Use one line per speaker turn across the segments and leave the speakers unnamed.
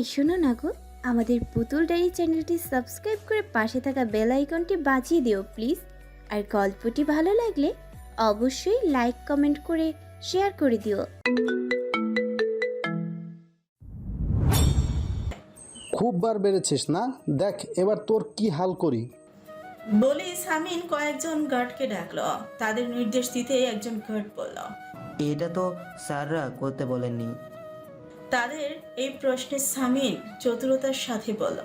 এই শোনো না গো আমাদের পুতুল ডায়েরি চ্যানেলটি সাবস্ক্রাইব করে পাশে থাকা বেল আইকনটি বাজিয়ে দিও প্লিজ। আর গল্পটি ভালো লাগলে অবশ্যই লাইক কমেন্ট করে শেয়ার করে দিও।
খুব বার বেড়েছিস না? দেখ এবার তোর কি হাল করি।
বলি সামিন কয়েকজন গার্ডকে ডাকলো। তাদের নির্দেশ দিতে একজন গার্ড বলল
এটা তো স্যাররা করতে বলেননি।
তাদের এই প্রশ্নে সামিন চতুরতার সাথে বলল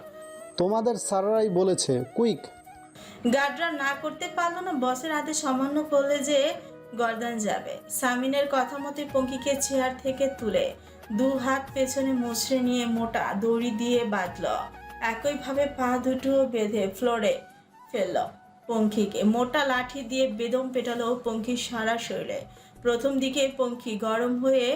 তোমাদের স্যাররাই বলেছে কুইক।
গার্ডরা না করতে পারল না বসের আদেশ অমান্য করলে যে গর্দান যাবে। সামিনের কথা মতে পঙ্কিকে চেয়ার থেকে তুলে দু হাত পেছনে মুচড়ে নিয়ে মোটা দড়ি দিয়ে বাঁধল। একইভাবে পা দুটো বেঁধে ফ্লোরে ফেলল পঙ্খিকে মোটা লাঠি দিয়ে বেদম পেটালো পঙ্খির সারা শরীরে। প্রথম দিকে পঙ্খি গরম হয়ে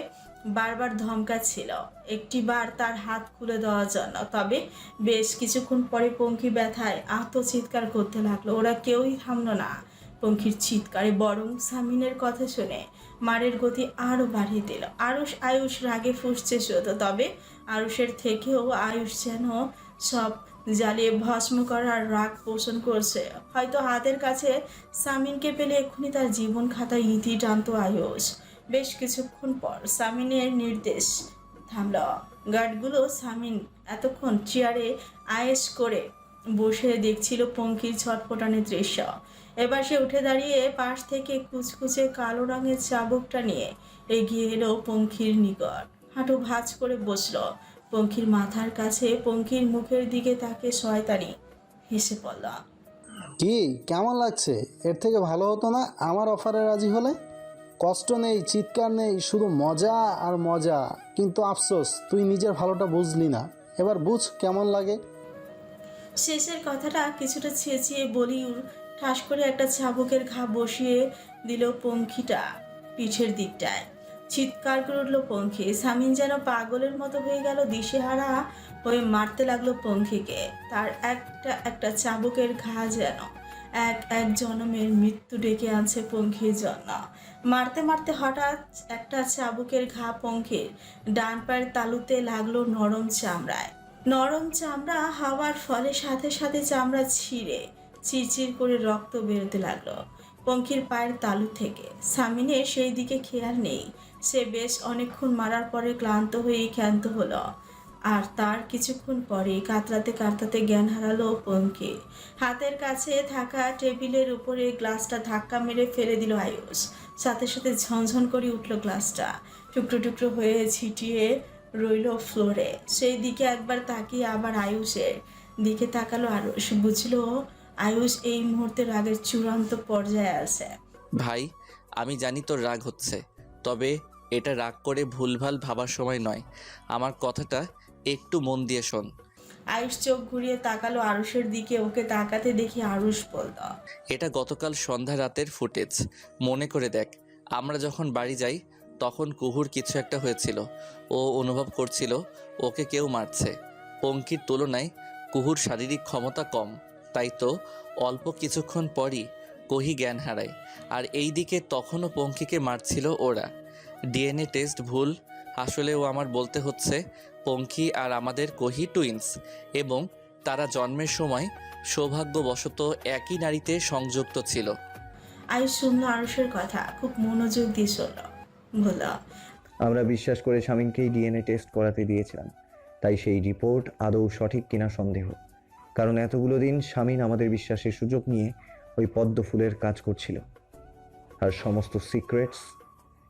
বারবার ধমকাচ্ছিল একটিবার তার হাত খুলে দেওয়ার জন্য। তবে বেশ কিছুক্ষণ পরে পঙ্খি ব্যথায় আত্মচিৎকার করতে লাগল। ওরা কেউই থামলো না। পঙ্খির চিৎকারে বরং সামিনের কথা শুনে মারের গতি আরও বাড়িয়ে দিল। আরুষ আয়ুষ রাগে ফুসছে শুধু। তবে আরুষের থেকেও আয়ুষ যেন সব জ্বালিয়ে ভস্ম করার রাগ পোষণ করছে। হয়তো হাতের কাছে সামিনকে পেলে এক্ষুনি তার জীবন খাতায় ইতি টানতো আয়ুষ। বেশ কিছুক্ষণ পর সামিনের নির্দেশ থামল। গার্ডগুলো সামিন এতক্ষণ চেয়ারে আয়েস করে বসে দেখছিল পঙ্কির ছটফটানের দৃশ্য। এবার সে উঠে দাঁড়িয়ে পাশ থেকে কুচকুচে কালো রঙের চাবুকটা নিয়ে এগিয়ে এলো পঙ্খির নিকট। হাঁটু ভাঁজ করে বসল। পঙ্খির মাথার কাছে পঙ্খির মুখের দিকে তাকে শয়তানি হেসে পড়ল।
কি? কেমন লাগছে? এর থেকে ভালো হতো না? আমার অফারে রাজি হলে? কষ্ট নেই, চিৎকার নেই, শুধু মজা আর মজা। কিন্তু আফসোস, তুই নিজের ভালোটা বুঝলি না। এবার বুঝ কেমন লাগে।
শেষের কথাটা কিছুটা ছেঁচিয়ে বলিউর ঠাস করে একটা চাবুকের ঘা বসিয়ে দিল পঙ্খিটা পিঠের দিকটায়। চিৎকার করে উঠল পঙ্খি। সামিন যেন পাগলের মতো হয়ে গেল দিশেহারা হয়ে মারতে লাগল পঙ্খিকে। তার একটা একটা চাবুকের ঘা যেন। এক এক জনমের মৃত্যু ডেকে আনছে পঙ্খির জন্য। মারতে মারতে হঠাৎ একটা চাবুকের ঘা পঙ্খির ডান পায়ের তালুতে লাগল নরম চামড়ায়। নরম চামড়া হাওয়ার ফলে সাথে সাথে চামড়া ছিঁড়ে চিরচির করে রক্ত বেরোতে লাগল পঙ্খির পায়ের তালু থেকে। সামিনের সেই দিকে খেয়াল নেই। সে বেশ অনেকক্ষণ মারার পরে ক্লান্ত হয়ে ক্ষান্ত হলো। আর তার কিছুক্ষণ পরে কাতরাতে কাতরাতে জ্ঞান হারালো পঙ্কি হাতের কাছে থাকা টেবিলের উপরে গ্লাসটা ধাক্কা মেরে ফেলে দিল আয়ুষ। সাথে সাথে ঝনঝন করে উঠল গ্লাসটা। টুকরো টুকরো হয়ে ছিটিয়ে রইল ফ্লোরে। সেই দিকে একবার তাকিয়ে আবার আয়ুষের দিকে তাকালো আয়ুষ বুঝলো আয়ুষ এই মুহূর্তে রাগের চূড়ান্ত পর্যায়ে আছে।
ভাই, আমি জানি তোর রাগ হচ্ছে, তবে এটা রাগ করে ভুলভাল ভাবার সময় নয়। আমার কথাটা একটু মন দিয়ে শোন।
আয়ুষ চোখ ঘুরিয়ে তাকালো আরুষের দিকে ওকে তাকাতে দেখি আরুষ বলল
এটা গতকাল সন্ধ্যা রাতের ফুটেজ। মনে করে দেখ আমরা যখন বাড়ি যাই তখন কুহুর কিছু একটা হয়েছিল। ও অনুভব করছিল ওকে কেউ মারছে। পঙ্কির তুলনায় কুহুর শারীরিক ক্ষমতা কম। তাই তো অল্প কিছুক্ষণ পরই কহি জ্ঞান হারায়। আর এই দিকে তখনও পঙ্কিকে মারছিল ওরা। ডিএনএ টেস্ট ভুল। আসলে ও আমার বলতে হচ্ছে পঙ্কি আর আমাদের কহি টুইন্স এবং তারা জন্মের সময় সৌভাগ্যবশত একই নারীতে সংযুক্ত ছিল।
আয়ুষ শুনলো আরুষের কথা খুব মনোযোগ দিয়ে শুনল। বলল
আমরা বিশ্বাস করে স্বামীকেই ডিএনএ টেস্ট করাতে দিয়েছিলাম। তাই সেই রিপোর্ট আদৌ সঠিক কিনা সন্দেহ। কারণ এতগুলো দিন স্বামীন আমাদের বিশ্বাসের সুযোগ নিয়ে ওই পদ্ম ফুলের কাজ করছিল। আর সমস্ত সিক্রেটস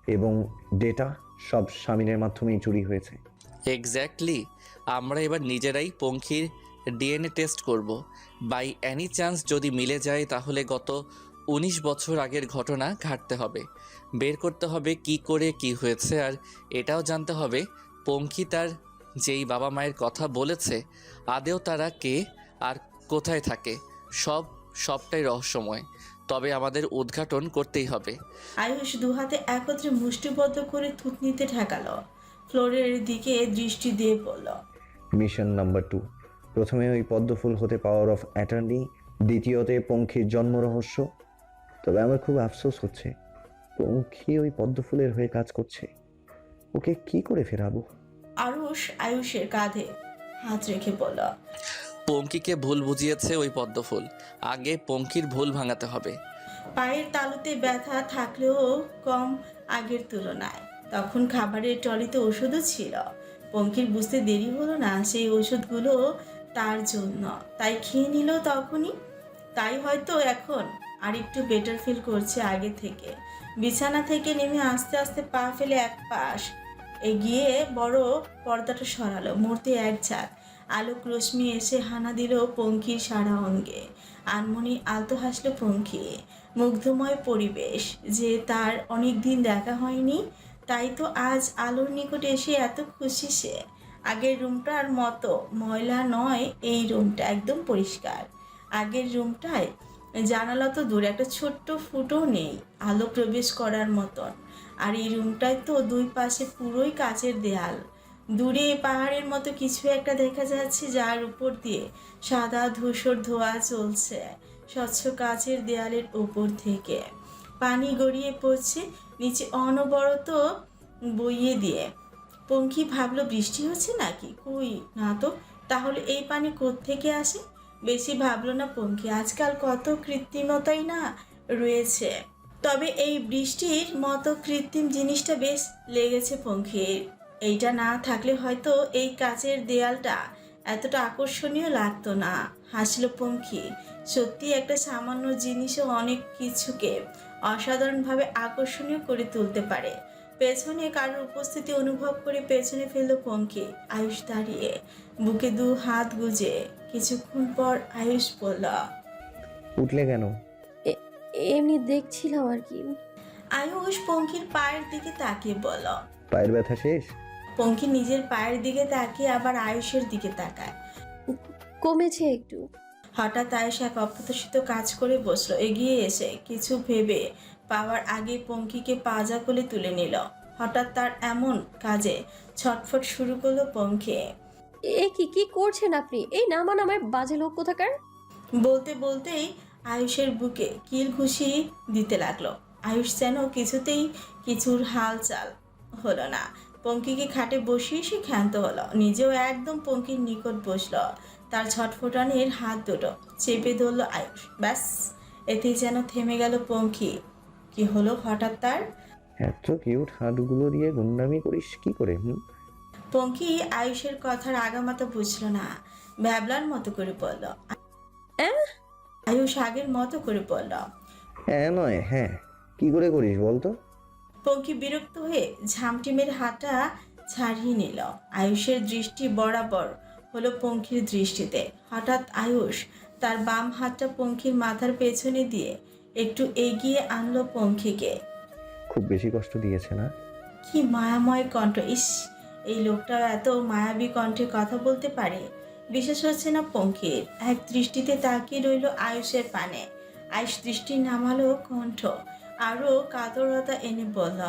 এবং ডেটা সব স্বামীনের মাধ্যমেই চুরি হয়েছে।
এক্স্যাক্টলি আমরা এবার নিজেরাই পঙ্খির ডিএনএ টেস্ট করব। বাই অ্যানি চান্স যদি মিলে যায়, তাহলে গত উনিশ বছর আগের ঘটনা ঘাটতে হবে। বের করতে হবে কি করে, কি হয়েছে, আর এটাও জানতে হবে, পঙ্খি তার যেই বাবা মায়ের কথা বলেছে, আদেও তারা কে আর কোথায় থাকে, সব, সবটাই রহস্যময়। তবে আমাদের উদ্ঘাটন করতেই হবে।
আয়ুষ দুহাতে একত্রে মুষ্টিবদ্ধ করে থুতনিতে ঠেকালো। ফ্লোরের দিকে দৃষ্টি দিয়ে বলল
মিশন নাম্বার টু। প্রথমে ওই পদ্মফুল হতে পাওয়ার অফ অ্যাটর্নি দ্বিতীয়তে পঙ্খির জন্ম রহস্য। তবে আমার খুব আফসোস হচ্ছে পঙ্খি ওই পদ্মফুলের হয়ে কাজ করছে। ওকে কি করে ফেরাবো?
আরুষ আয়ুষের কাঁধে হাত রেখে বলল
পঙ্কিকে ভুল বুঝিয়েছে ওই পদ্মফুল। আগে পঙ্কির ভুল ভাঙাতে হবে।
পায়ের তালুতে ব্যথা থাকলেও কম আগের তুলনায়। তখন খাবারের ট্রলিতে ওষুধও ছিল। পঙ্কির বুঝতে দেরি হলো না, সেই ওষুধগুলো তার জন্য। তাই খেয়ে নিল তখনই। তাই হয়তো এখন আর একটু বেটার ফিল করছে আগে থেকে। বিছানা থেকে নেমে আস্তে আস্তে পা ফেলে এক পাশ এগিয়ে বড় পর্দাটা সরালো, মূর্তি এক ঝাঁক। আলোক রশ্মি এসে হানা দিল পঙ্কির সারা অঙ্গে। আনমনি আলতো হাসলো পঙ্কি। মুগ্ধময় পরিবেশ যে তার অনেক দিন দেখা হয়নি। তাই তো আজ আলোর নিকটে এসে এত খুশি সে। আগের রুমটার মতো ময়লা নয় এই রুমটা, একদম পরিষ্কার। আগের রুমটায় জানালা তো দূরে, একটা ছোট্ট ফুটো নেই আলো প্রবেশ করার মতন। আর এই রুমটায় তো দুই পাশে পুরোই কাচের দেয়াল। দূরে পাহাড়ের মতো কিছু একটা দেখা যাচ্ছে যার উপর দিয়ে সাদা ধূসর ধোয়া চলছে, স্বচ্ছ কাচের দেয়ালের উপর থেকে। পানি গড়িয়ে পড়ছে নিচে অনবরত বইয়ে দিয়ে। পঙ্খী ভাবলো, বৃষ্টি হচ্ছে নাকি? কই? না তো, তাহলে এই পানি থেকে আসে? বেশি ভাবলো না পঙ্খী, আজকাল কত কৃত্রিমতাই না রয়েছে। তবে এই বৃষ্টির মতো কৃত্রিম জিনিসটা বেশ লেগেছে পঙ্খির। এইটা না থাকলে হয়তো এই কাচের দেয়ালটা এতটা আকর্ষণীয় লাগতো না। হাসলো পঙ্খী, সত্যি একটা সামান্য জিনিসও অনেক কিছুকে অসাধারণভাবে আকর্ষণীয় করে তুলতে পারে। পেছনে কারোর উপস্থিতি অনুভব করে পেছনে ফেলল পঙ্খী আয়ুষ দাঁড়িয়ে বুকে দু হাত গুজে। কিছুক্ষণ পর আয়ুষ বলল
উঠলে কেন?
এমনি দেখছিলাম আর কি।
আয়ুষ পঙ্কির পায়ের দিকে তাকিয়ে বলল
পায়ের ব্যথা শেষ?
পঙ্খী নিজের পায়ের দিকে তাকিয়ে আবার আয়ুষের দিকে তাকায়।
কমেছে একটু।
হঠাৎ আয়ুষ এক অপ্রত্যাশিত কাজ করে বসল এগিয়ে এসে কিছু ভেবে পাওয়ার আগে পঙ্কিকে পাজা কোলে তুলে নিল। হঠাৎ তার এমন কাজে ছটফট শুরু করল পঙ্খে
এ কি কি করছেন আপনি? এই নামান আমার বাজে লোক কোথাকার?
বলতে বলতেই আয়ুষের বুকে কিল ঘুষি দিতে লাগল। আয়ুষ যেন কিছুতেই কিছুর হালচাল হলো না। পঙ্কিকে খাটে বসিয়ে সে ক্ষান্ত হলো। নিজেও একদম পঙ্কির নিকট বসল। তার ছটফটানের হাত দুটো চেপে ধরলো আয়ুষ। ব্যাস এতেই যেন থেমে গেল পঙ্কি কি হলো হঠাৎ তার?
এত কিউট হাতগুলো দিয়ে গুন্ডামি করিস কি করে হুম?
পঙ্কি আয়ুষের কথার আগামাতা বুঝলো না। ভ্যাবলার মতো করে বলল? আয়ুষ আগের মতো করে বলল।
হ্যাঁ নয় হ্যাঁ। কি করে করিস বলতো
পঙ্কি বিরক্ত হয়ে ঝামটিমের হাতটা ছাড়িয়ে নিল। আয়ুষের দৃষ্টি বরাবর হলো পঙ্কির দৃষ্টিতে। হঠাৎ আয়ুষ তার বাম হাতটা পঙ্কির মাথার পেছনে দিয়ে একটু এগিয়ে আনলো পঙ্কিকে
খুব বেশি কষ্ট দিয়েছে না?
কি মায়াময় কণ্ঠ ইস এই লোকটা এত মায়াবী কণ্ঠে কথা বলতে পারে? বিশেষ হচ্ছে না পঙ্কির এক দৃষ্টিতে তাকিয়ে রইল আয়ুষের পানে। আয়ুষ দৃষ্টি নামালো কণ্ঠ আরও কাতরতা এনে বলল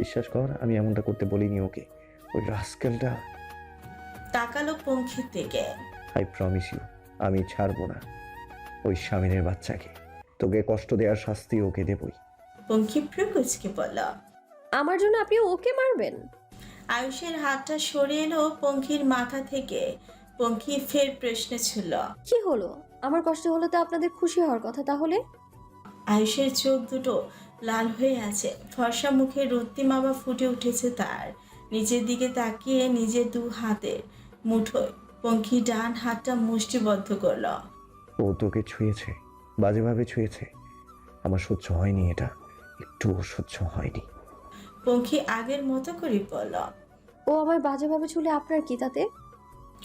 বিশ্বাস কর আমি এমনটা করতে বলিনি ওকে। ওই রাস্কেলটা
তাকালো পঙ্খির দিকে।
আই প্রমিস ইউ আমি ছাড়বো না ওই স্বামীনের বাচ্চাকে। তোকে কষ্ট দেওয়ার শাস্তি ওকে দেবই।
পঙ্খি প্রকুচকে বলল
আমার জন্য আপনি ওকে মারবেন?
আয়ুষের হাতটা সরে এলো পঙ্খির মাথা থেকে। পঙ্খি ফের প্রশ্নে ছিল
কি হলো? আমার কষ্ট হলো তো আপনাদের খুশি হওয়ার কথা তাহলে?
আয়ুষের চোখ দুটো লাল হয়ে আছে। ফর্সা মুখে রক্তিমাবা ফুটে উঠেছে তার। নিজের দিকে তাকিয়ে নিজের দু হাতের মুঠোয়। পঙ্খি ডান হাতটা মুষ্টিবদ্ধ করল।
ও তোকে ছুঁয়েছে বাজেভাবে ছুঁয়েছে। আমার সহ্য হয়নি এটা একটুও সহ্য হয়নি।
পঙ্খি আগের মতো করে বলল।
ও আমায় বাজেভাবে ছুলে আপনার কি তাতে?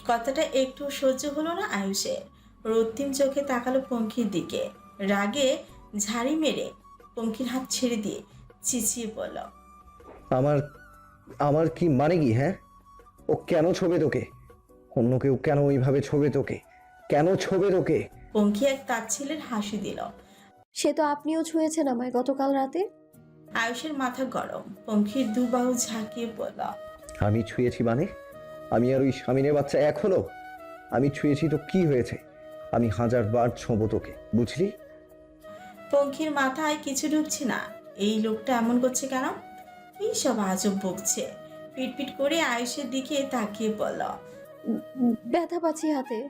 কথাটা একটু সহ্য হলো না আয়ুষের। রক্তিম চোখে তাকালো পঙ্খির দিকে। রাগে ঝাড়ি মেরে পঙ্খির হাত ছেড়ে দিয়ে চিচিয়ে বলল
আমার আমার কি মানে কি হ্যাঁ? ও কেন ছবে তোকে? অন্য কেউ কেন ওইভাবে ছবে তোকে? কেন ছবে তোকে?
পঙ্খি এক তার তাচ্ছিলের হাসি দিল।
সে তো আপনিও ছুঁয়েছেন আমায় গতকাল রাতে।
আয়ুষের মাথা গরম। পঙ্খির দুবাহু ঝাঁকিয়ে বলল
আমি ছুঁয়েছি মানে? আমি আর ওই স্বামীনের বাচ্চা এখনও? আমি ছুঁয়েছি তো কি হয়েছে? আমি হাজার বার ছোঁবো তোকে বুঝলি?
পঙ্খির মাথায় কিছু ঢুকছে না। এই লোকটা এমন করছে কেন? এই সব আজব বকছে। পিটপিট করে আয়ুষের দিকে তাকিয়ে বলল
ব্যথা পাচ্ছি হাতে।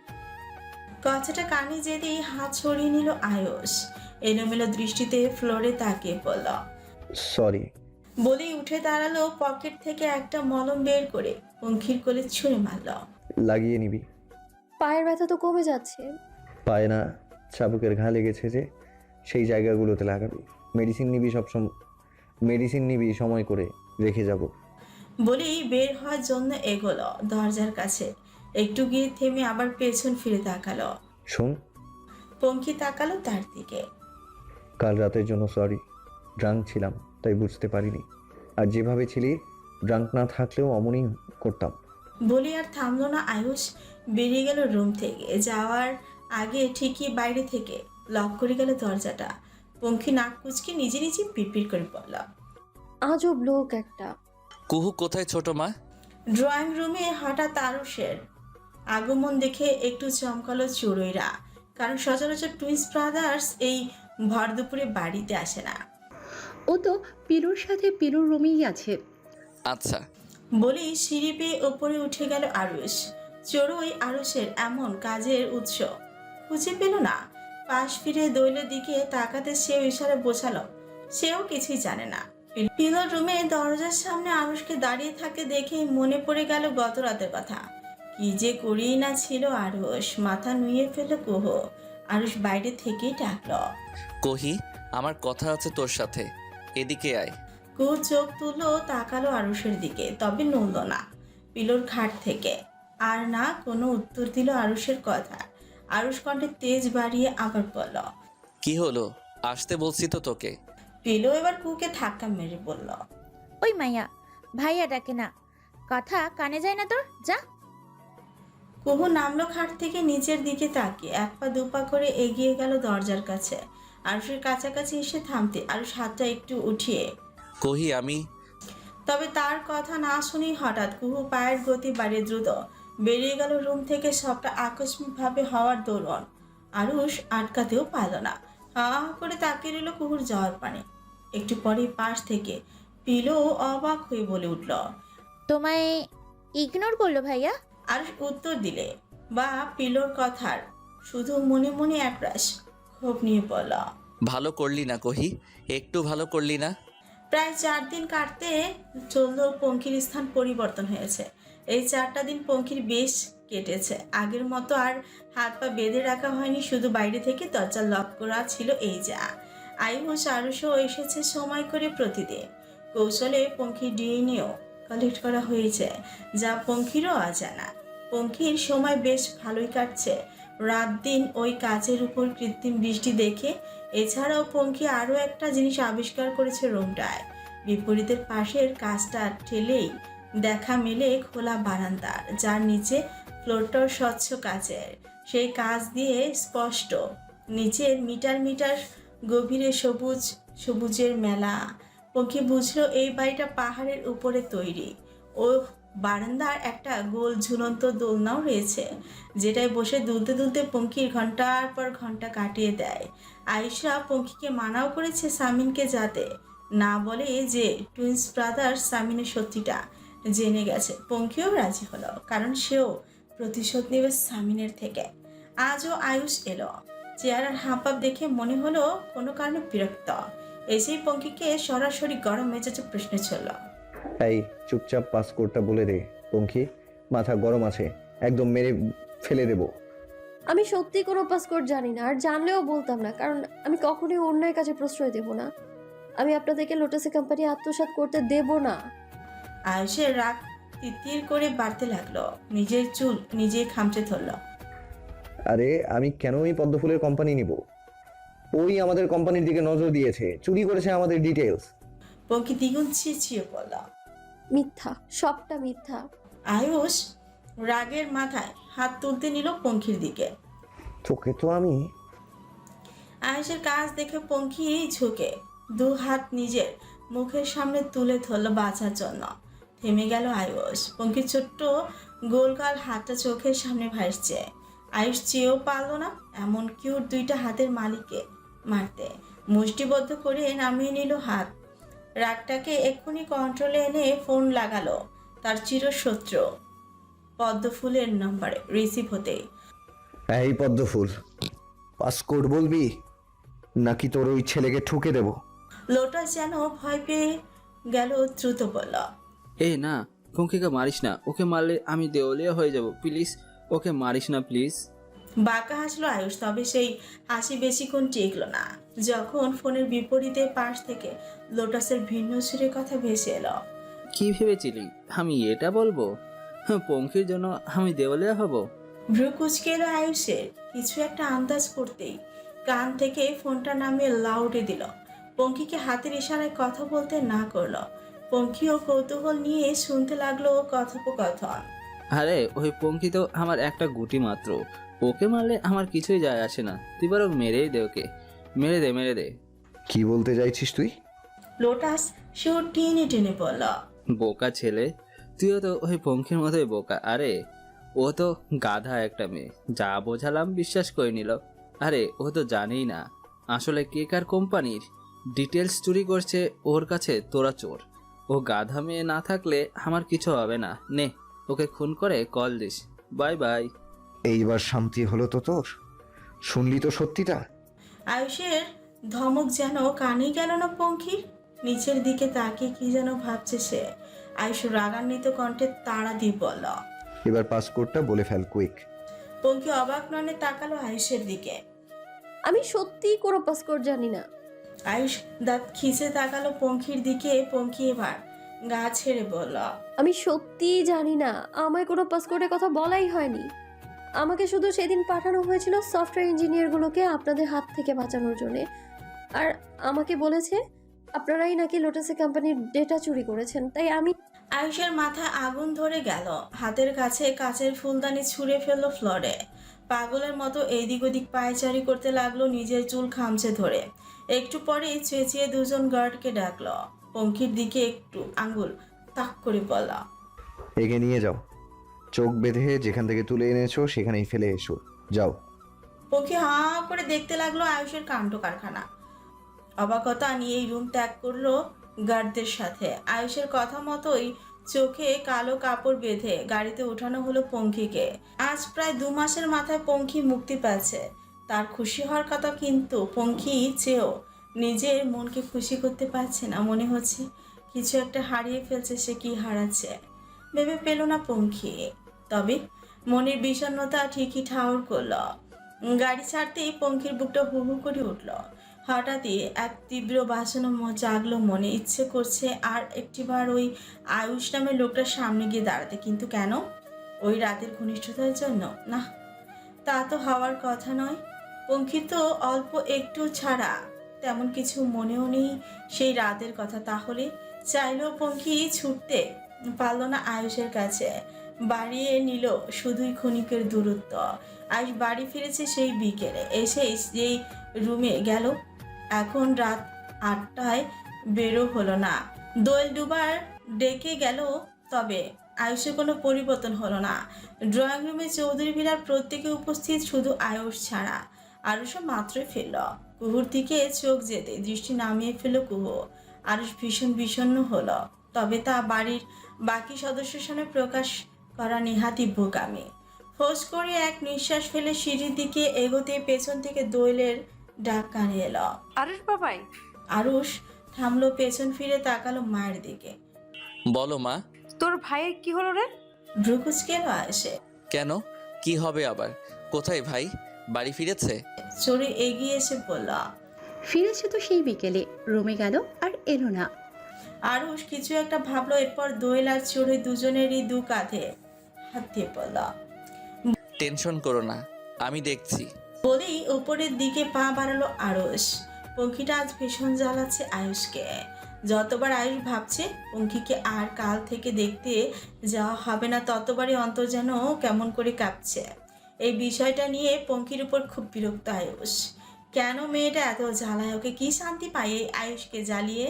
কথাটা কানে যেতেই হাত ছড়িয়ে নিল আয়ুষ। এলোমেলো দৃষ্টিতে ফ্লোরে তাকিয়ে পড়ল।
সরি।
বলেই উঠে দাঁড়াল পকেট থেকে একটা মলম বের করে পঙ্খির কোলে ছুঁড়ে মারল।
লাগিয়ে নিবি।
পায়ের ব্যথা তো কমে যাচ্ছে।
পায়ে না চাবুকের ঘা লেগেছে যে সেই জায়গাগুলোতে লাগাবি। মেডিসিন নিবি সব সময় মেডিসিন নিবি সময় করে রেখে যাব।
বলেই বের হওয়ার জন্য এগোলো দরজার কাছে। একটু গিয়ে থেমে আবার পেছন ফিরে তাকালো।
শোন।
পঙ্কি তাকালো তার দিকে।
কাল রাতের জন্য সরি ড্রাঙ্ক ছিলাম তাই বুঝতে পারিনি। আর যেভাবে ছিলি ড্রাঙ্ক না থাকলেও অমনই করতাম।
বলি আর থামলো না আয়ুষ বেরিয়ে গেল রুম থেকে। যাওয়ার আগে ঠিকই বাইরে থেকে লক করে গেল দরজাটা। পঙ্খি নাক কুচকে নিজে নিজে পিপির করে পড়ল
আজব লোক একটা।
কুহু কোথায় ছোট মা?
ড্রয়িং রুমে হঠাৎ আরুষের আগমন দেখে একটু চমকালো চড়ুইরা। কারণ সচরাচর টুইন্স ব্রাদার্স এই ভর দুপুরে বাড়িতে আসে না।
ও তো পিরুর সাথে পিরুর রুমেই আছে।
আচ্ছা।
বলেই সিঁড়ি পেয়ে ওপরে উঠে গেল আরুষ। চড়ুই আরুষের এমন কাজের উৎস। খুঁজে পেল না। পাশ ফিরে দৈলের দিকে তাকাতে সেও ইশারা বোঝালো। সেও কিছুই জানে না। পিলোর রুমে দরজার সামনে আরুষকে দাঁড়িয়ে থাকতে দেখে মনে পড়ে গেল গত রাতের কথা। কি যে করেই না ছিল আরুষ মাথা নুয়ে ফেল কোহ। আরুষ বাইরে থেকেই ডাকলো।
কহি আমার কথা আছে তোর সাথে এদিকে আয়।
কু চোখ তুলো তাকালো আরুষের দিকে তবে নড়ল না পিলোর খাট থেকে। আর না কোনো উত্তর দিল আরুষের কথা। আরুষ কণ্ঠে তেজ বাড়িয়ে আবার বলল
কি হলো? আসতে বলছি তো তোকে।
পিলো এবার কুকে ধাক্কা মেরে বলল
ওই মাইয়া ভাইয়া ডাকে না। কথা কানে যায় না তোর? যা।
কুহু নামলো খাট থেকে নিচের দিকে তাকিয়ে এক পা দুপা করে এগিয়ে গেল দরজার কাছে। আরুষের কাছাকাছি এসে থামতে আরুষ হাতটা একটু উঠিয়ে।
কহি আমি?
তবে তার কথা না শুনেই হঠাৎ কুহু পায়ের গতি বাড়িয়ে দ্রুত বেরিয়ে গেল রুম থেকে সবটা আকস্মিকভাবে হওয়ার দৌড়ন আরুষ আটকাতেও পারল না। হা হা করে তাকিয়ে রইল কুহুর যাওয়ার পানে। একটু পরে পাশ থেকে পিলো অবাক হয়ে বলে উঠল
তোমায় ইগনোর করল ভাইয়া?
আরুষ উত্তর দিলে বা পিলোর কথার। শুধু মনে মনে একরাশ ক্ষোভ নিয়ে পড়ল
ভালো করলি না কহি একটু ভালো করলি না?
প্রায় চার দিন কাটতে চললেও পঙ্খির স্থান পরিবর্তন হয়েছে। এই চারটা দিন পঙ্খির বেশ কেটেছে। আগের মতো আর হাত পা বেঁধে রাখা হয়নি শুধু বাইরে থেকে দরজা লক করা ছিল এই যা। আয়ুষ আরুষও এসেছে সময় করে প্রতিদিন। কৌশলে পঙ্খির ডিএনএও কালেক্ট করা হয়েছে, যা পঙ্খিরও অজানা। পঙ্খির সময় বেশ ভালোই কাটছে। রাত দিন ওই কাজের উপর কৃত্রিম বৃষ্টি দেখে, এছাড়াও পঙ্খী আরও একটা জিনিস আবিষ্কার করেছে রুমটায় বিপরীতের পাশের কাজটা ঠেলেই দেখা মেলে খোলা বারান্দার, যার নিচে ফ্লোরটাও স্বচ্ছ কাচের। সেই কাজ দিয়ে স্পষ্ট নিচের মিটার মিটার গভীরে সবুজ, সবুজের মেলা। পঙ্খী বুঝলো এই বাড়িটা পাহাড়ের উপরে তৈরি। ও বারান্দার একটা গোল ঝুলন্ত দোলনাও রয়েছে, যেটায় বসে দুলতে দুলতে পঙ্খির ঘণ্টার পর ঘণ্টা কাটিয়ে দেয়। আয়েশা পঙ্খিকে মানাও করেছে সামিনকে যাতে। না বলে যে টুইন্স ব্রাদার সামিনের সত্যিটা জেনে গেছে। পঙ্খিও রাজি হলো, কারণ সেও প্রতিশোধ নেবে সামিনের থেকে। আজও আয়ুষ এলো। চেয়ারের হাঁপাপ দেখে মনে হলো কোনো কারণে বিরক্ত। এসেই পঙ্খিকে সরাসরি গরম মেজাজে প্রশ্ন ছিল
এই চুপচাপ পাসকোডটা বলে দে পঙ্খী মাথা গরম আছে একদম মেরে ফেলে দেবো।
আমি সত্যি কোনো পাসকোড জানি না আর জানলেও বলতাম না কারণ আমি কখনোই অন্যায় কাছে প্রশ্রয় দেব না। আমি আপনাদেরকে লোটাসে কোম্পানি আত্মসাৎ করতে দেব না।
আয়ুষের রাগ তিতির করে বাড়তে লাগল নিজের চুল নিজেই খামচে ধরলো।
আরে আমি কেন এই পদ্মফুলের কোম্পানি নিব? ওই আমাদের কোম্পানির দিকে নজর দিয়েছে। চুরি করেছে আমাদের ডিটেলস
পঙ্কি দ্বিগুণ ছিঁচিয়ে পড়ল
মিথ্যা সবটা মিথ্যা।
আয়ুষ রাগের মাথায় হাত তুলতে নিল পঙ্খির দিকে।
তোকে তো আমি
আয়ুষের কাজ দেখে পঙ্খি ঝুঁকে দু হাত নিজের মুখের সামনে তুলে ধরল বাঁচার জন্য। থেমে গেল আয়ুষ। পঙ্খির ছোট্ট গোলকাল হাতটা চোখের সামনে ভাসছে। আয়ুষ চেয়েও পারল না এমন কিউট দুইটা হাতের মালিককে মারতে। মুষ্টিবদ্ধ করে নামিয়ে নিল হাত। রাগটাকে এক্ষুনি কন্ট্রোলে এনে ফোন লাগালো। তার চিরশত্রু। পদ্মফুলের নম্বরে রিসিভ হতে।
এই পদ্মফুল পাসকোড বলবি? নাকি তোর ওই ছেলেকে ঠুকে দেব?
লোটাস যেন ভয় পেয়ে গেল দ্রুত বলল
এ না পঙ্কিকে মারিস না। ওকে মারলে আমি দেওয়ালিয়া হয়ে যাব প্লিজ ওকে মারিস না প্লিজ
বাঁকা হাসলো আয়ুষ তবে সেই হাসি বেশিক্ষণ টিকল না। যখন ফোনের বিপরীতে পাশ থেকে লোটাসের ভিন্ন সুরের কথা ভেসে এলো।
কি ভেবেছিলি? আমি এটা বলব? হ্যাঁ পঙ্কির জন্য আমি দেওয়ালিয়া হব।
ভ্রু কুচকে এলো আয়ুষের কিছু একটা আন্দাজ করতেই কান থেকে ফোনটা নামিয়ে লাউডে দিল। পঙ্কিকে হাতের ইশারায় কথা বলতে না করল। পঙ্কি ও কৌতূহল নিয়ে শুনতে লাগল কথোপকথন।
আরে ওই পঙ্কি তো আমার একটা গুটি মাত্র। ওকে মারলে আমার কিছুই যায় আসে না। তুই বরং মেরেই দে ওকে। মেরে দে মেরে দে।
কি বলতে চাইছিস তুই?
লোটাস সেও টেনে টেনে বলল।
বোকা ছেলে তুইও তো ওই পঙ্খের মতোই বোকা। আরে ও তো গাধা একটা মেয়ে। যা বোঝালাম বিশ্বাস করে নিল। আরে ও তো জানেই না আসলে কে কার কোম্পানির? ডিটেলস চুরি করছে ওর কাছে তোরা চোর। ও গাধা মেয়ে না থাকলে আমার কিছু হবে না। নে ওকে খুন করে কল দিস। Bye bye.
এইবার শান্তি হলো তো তোর? শুনলি তো সত্যিটা?
আয়ুষের ধমক যেন কানে গেল না পঙ্খির। নিচের দিকে তাকিয়ে কি যেন ভাবছে সে। আয়ুষ রাগান্বিত কণ্ঠে তাড়া দিয়ে বলল
এবার পাসকোডটা বলে ফেল কুইক।
পঙ্কি অবাক ননে তাকালো আয়ুষের দিকে।
আমি সত্যিই কোনো পাসকোড জানি না।
আয়ুষ দাঁত খিচে তাকালো পঙ্খির দিকে। পঙ্কি এবার গা ছেড়ে বলল
আমি সত্যিই জানি না। আমায় কোনো পাসকোডের কথা বলাই হয়নি। আমাকে শুধু সেদিন পাঠানো হয়েছিল সফটওয়্যার ইঞ্জিনিয়ারগুলোকে আপনাদের হাত থেকে বাঁচানোর জন্য। আর আমাকে বলেছে আপনারাই নাকি লোটাসে কোম্পানির ডেটা চুরি করেছেন তাই আমি
আয়ুষের মাথায় আগুন ধরে গেল। হাতের কাছে কাচের ফুলদানি ছুঁড়ে ফেলল ফ্লোরে। পাগলের মতো এদিক ওদিক পায়চারি করতে লাগল নিজের চুল খামছে ধরে। একটু পরেই চেঁচিয়ে দুজন গার্ডকে ডাকলো। পঙ্কির দিকে একটু আঙ্গুল তাক করে বলা
এগে নিয়ে যাও। চোখ বেঁধে যেখান থেকে তুলে এনেছো, সেখানেই ফেলে এসো। যাও।
পঙ্কি হাঁ করে দেখতে লাগল আয়ুষের কাণ্ড কারখানা। অবাকতা নিয়ে এই রুম ত্যাগ করল গার্ডদের সাথে। আয়ুষের কথা মতোই চোখে কালো কাপড় বেঁধে গাড়িতে ওঠানো হলো পঙ্খিকে। আজ প্রায় দু মাসের মাথায় পঙ্খি মুক্তি পাচ্ছে। তার খুশি হওয়ার কথা কিন্তু পঙ্খি চেয়েও নিজের মনকে খুশি করতে পারছে না, মনে হচ্ছে কিছু একটা হারিয়ে ফেলছে সে কি হারাচ্ছে। ভেবে পেল না পঙ্খি। তবে মনের বিষণ্ণতা ঠিকই ঠাউর করল। গাড়ি ছাড়তেই পঙ্খির বুকটা হু হু করে উঠল। হঠাৎই এক তীব্র বাসনা জাগলো মনে। ইচ্ছে করছে আর একটিবার ওই আয়ুষ নামের লোকটার সামনে গিয়ে দাঁড়াতে। কিন্তু কেন? ওই রাতের ঘনিষ্ঠতার জন্য। না তা তো হওয়ার কথা নয়। পঙ্খি তো অল্প একটু ছাড়া। তেমন কিছু মনেও নেই সেই রাতের কথা। তাহলে চাইলেও পঙ্খি ছুটতে পারল না আয়ুষের কাছে। বাড়িয়ে নিল শুধুই ক্ষণিকের দূরত্ব। আজ বাড়ি ফিরেছে সেই বিকেলে। এসে যেই রুমে গেল, এখন রাত আটটায় বেরো হলো না। দোয়েল দুবার ডেকে গেল, তবে আয়ুষে কোনো পরিবর্তন হলো না। ড্রয়িং রুমে চৌধুরী ভিড়ার প্রত্যেকে উপস্থিত শুধু আয়ুষ ছাড়া। আরুষও মাত্রই ফেলল কুহুর দিকে চোখ যেতে দৃষ্টি নামিয়ে ফেলল কুহু। আরুষ ভীষণ বিষণ্ণ হলো, তবে তা বাড়ির বাকি সদস্যের সামনে প্রকাশ করা নেহাতি বোকামি। ফোঁস করে এক নিঃশ্বাস ফেলে সিঁড়ির দিকে এগোতে পেছন থেকে দোয়েলের ডাক কানে এলো।
আরে বাবাই।
আরুষ থামলো পেছন ফিরে তাকালো মায়ের দিকে।
বলো মা।
তোর ভাইয়ের কি হলো রে?
ভ্রুকুচকে আসে?
কেন? কি হবে আবার? কোথায় ভাই? বাড়ি ফিরেছে?
চড়ে এগিয়ে এসে বলল
ফিরেছে তো সেই বিকেলে রুমে গেল আর এলো না।
আরুষ কিছু একটা ভাবলো এরপর দোয়েল আর চোরে দুজনেরই দু কাঁধে। হাত দিয়ে
টেনশন করো না আমি দেখছি।
বলেই উপরের দিকে পা বাড়ালো আরুষ পঙ্খিটা আজ ভীষণ জ্বালাচ্ছে আয়ুষকে। যতবার আয়ুষ ভাবছে পঙ্খিকে আর কাল থেকে দেখতে যাওয়া হবে না ততবারই অন্তর যেন কেমন করে কাঁপছে। এই বিষয়টা নিয়ে পঙ্খির উপর খুব বিরক্ত আয়ুষ। কেন মেয়েটা এত জ্বালায়? ওকে কি শান্তি পায় এই আয়ুষকে জ্বালিয়ে?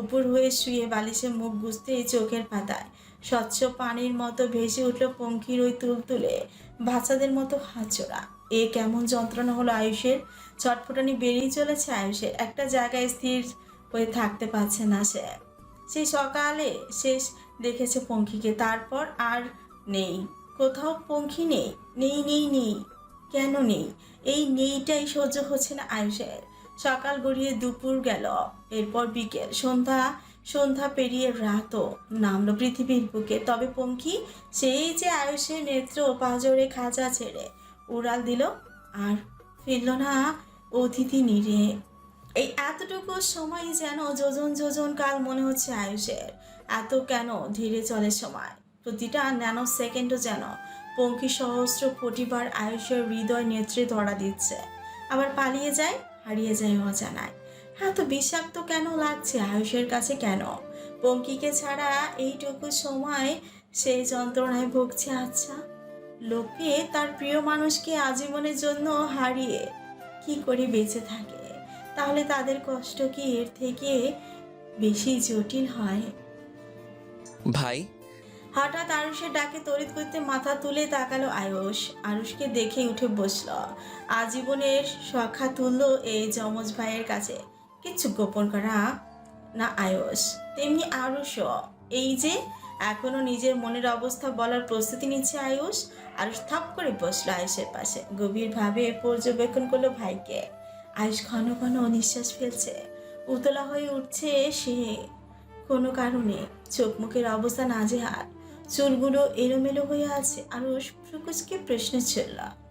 উপর হয়ে শুয়ে বালিশে মুখ গুজতে চোখের পাতায়। স্বচ্ছ পানির মতো ভেসে উঠল পঙ্খির ওই তুলতুলে বাচ্চাদের মতো হাঁচড়া এ কেমন যন্ত্রণা হলো আয়ুষের? ছটফটানি বেরিয়ে চলেছে আয়ুষের। একটা জায়গায় স্থির হয়ে থাকতে পারছে না সে। সেই সকালে শেষ দেখেছে পঙ্খিকে তারপর আর নেই। কোথাও পঙ্খী নেই। নেই নেই নেই। কেন নেই? এই নেইটাই সহ্য হচ্ছে না আয়ুষের। সকাল গড়িয়ে দুপুর গেল। এরপর বিকেল। সন্ধ্যা সন্ধ্যা পেরিয়ে রাতও নামলো পৃথিবীর বুকে। তবে পঙ্কি সেই যে আয়ুষের নেত্র পাজরে খাঁচা ছেড়ে উড়াল দিল আর ফিরল না অতিথি নিরে। এই এতটুকু সময় যেন যোজন যোজন কাল মনে হচ্ছে আয়ুষের। এত কেন ধীরে চলে সময়? প্রতিটা ন্যানো সেকেন্ডও যেন পঙ্কি সহস্র কোটিবার আয়ুষের হৃদয় নেত্রে ধরা দিচ্ছে। আবার পালিয়ে যায়, হারিয়ে যায় অজানায়। এত বিষাক্ত কেন লাগছে আয়ুষের কাছে কেন? পঙ্কিকে ছাড়া এইটুকু সময় সেই যন্ত্রণায় ভুগছে আচ্ছা। লোকে তার প্রিয় মানুষকে আজীবনের জন্য হারিয়ে কি করে বেঁচে থাকে? তাহলে তাদের কষ্ট কি এর থেকে বেশি জটিল হয়?
ভাই?
হঠাৎ আরুষের ডাকে তড়িৎ করতে মাথা তুলে তাকালো আয়ুষ। আরুষকে দেখে উঠে বসল। আজীবনের সখা তুললো এই যমজ ভাইয়ের কাছে। কিচ্ছু গোপন করা না আয়ুষ। তেমনি আরও আরুষও। এই যে, এখনও নিজের মনের অবস্থা বলার প্রস্তুতি নিচ্ছে আয়ুষ। আয়ুষ থাপ করে বসল আয়ুষের পাশে। গভীরভাবে পর্যবেক্ষণ করল ভাইকে। আয়ুষ ঘন ঘন নিঃশ্বাস ফেলছে। উতলা হয়ে উঠছে সে কোনো কারণে। চোখ মুখের অবস্থা নাজেহাল। চুলগুলো এলোমেলো হয়ে আছে। আর ফ্রুকুসকে প্রশ্ন ছিল